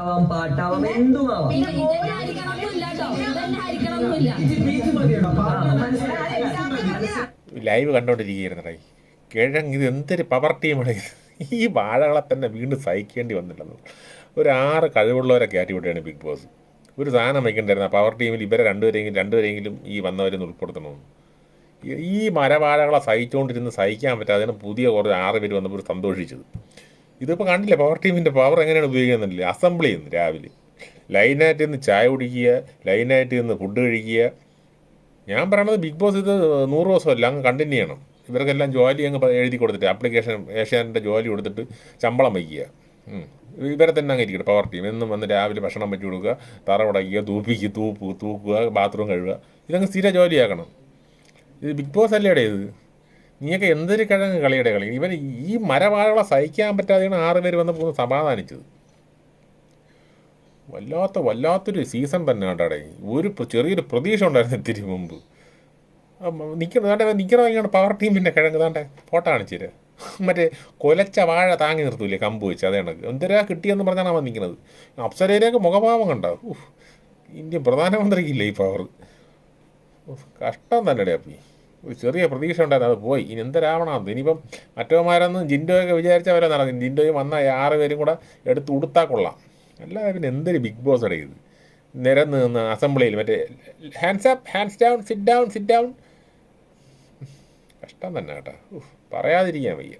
ആവാം പാട്ടാവാം എന്തുമാവാം. ലൈവ് കണ്ടോണ്ടിരിക്കുകയായിരുന്നടേ കിഴങ്ങ് ഇത് എന്തൊരു പവർ ടീമാണ് ഇത്. ഈ വാഴകളെ തന്നെ വീണ്ടും സഹിക്കേണ്ടി വന്നില്ലെന്ന് ഒരു ആറ് കഴിവുള്ളവരെ കയറ്റി വിട്ടുകയാണ് ബിഗ് ബോസ് ഒരു സാധനം വയ്ക്കണ്ടായിരുന്നു. ആ പവർ ടീമിൽ ഇവരെ രണ്ടുപേരെങ്കിലും രണ്ടുപേരെങ്കിലും ഈ വന്നവരെന്ന് ഉൾപ്പെടുത്തണമെന്ന് ഈ- ഈ മരവാഴകളെ സഹിച്ചുകൊണ്ടിരുന്ന് സഹിക്കാൻ പറ്റാതെ പുതിയ കുറച്ച് ആറ് പേര് വന്നപ്പോൾ സന്തോഷിച്ചത്. ഇതിപ്പോൾ കണ്ടില്ല പവർ ടീമിന്റെ പവർ എങ്ങനെയാണ് ഉപയോഗിക്കുന്നില്ല അസംബിൾ ചെയ്യുന്നു രാവിലെ. ലൈനായിട്ട് നിന്ന് ചായ കുടിക്കുക ലൈനായിട്ട് നിന്ന് ഫുഡ് കഴിക്കുക. ഞാൻ പറയണത് ബിഗ് ബോസ് ഇത് നൂറ് ദിവസമല്ല അങ്ങ് കണ്ടിന്യൂ ചെയ്യണം. ഇവർക്കെല്ലാം ജോലി അങ്ങ് എഴുതി കൊടുത്തിട്ട് ആപ്ലിക്കേഷൻ ഏഷ്യാനിന്റെ ജോലി കൊടുത്തിട്ട് ശമ്പളം വയ്ക്കുക. ഇവരെ തന്നെ അങ്ങ് ഇരിക്കട്ടെ പവർ ടീം എന്നും വന്ന് രാവിലെ ഭക്ഷണം വെച്ച് കൊടുക്കുക തറ ഉടയ്ക്കുക തൂപ്പിക്കുക തൂപ്പ് തൂക്കുക ബാത്റൂം കഴുകുക. ഇതങ്ങ് സ്ഥിര ജോലിയാക്കണം. ഇത് ബിഗ് ബോസ് അല്ലേടെ ഇത്? നീയൊക്കെ എന്തൊരു കിഴങ്ങ് കളിയുടെ കളി? ഇവൻ ഈ മരവാഴകളെ സഹിക്കാൻ പറ്റാതെയാണ് ആറ് പേര് വന്ന് പോകുന്നത് സമാധാനിച്ചത്. വല്ലാത്ത വല്ലാത്തൊരു സീസൺ തന്നെ കണ്ടാടേ ഒരു ചെറിയൊരു പ്രതീക്ഷ ഉണ്ടായിരുന്നു ഇത്തിരി മുമ്പ്. നിൽക്കണം താണ്ടെ നിൽക്കണം ഇങ്ങനെ പവർ ടീമിന്റെ കിഴങ്ങ് താണ്ടെ? ഫോട്ടോ കാണിച്ചു മറ്റേ കൊലച്ച വാഴ താങ്ങി നിർത്തൂലേ കമ്പ് വെച്ച് അതേ കണക്ക് എന്തരാ കിട്ടിയെന്ന് പറഞ്ഞാണ് അവൻ നിൽക്കുന്നത് അപ്സരയിലേക്ക് മുഖഭാവം കണ്ട ഇന്ത്യ ഇന്ത്യൻ പ്രധാനമന്ത്രിക്കില്ലേ ഈ പവർ കഷ്ടം തന്നെ അപ്പി. ചെറിയ പ്രതീക്ഷ ഉണ്ടായിരുന്നു. അത് പോയി. ഇനി എന്തരാവണം? ഇനിയിപ്പം മറ്റവന്മാരൊന്നും ജിൻഡോയൊക്കെ വിചാരിച്ചവരെ നടക്കും. ജിൻഡോയും വന്ന ആറ് പേരും കൂടെ എടുത്ത് ഉടുത്താൽ കൊള്ളാം. അല്ലാതെ പിന്നെ എന്തൊരു ബിഗ് ബോസ് അടയത് നിരന്ന് നിന്ന് അസംബ്ലിയിൽ മറ്റേ hands up hands down sit down sit down കഷ്ടം തന്നെ കേട്ടോ. പറയാതിരിക്കാൻ വയ്യ.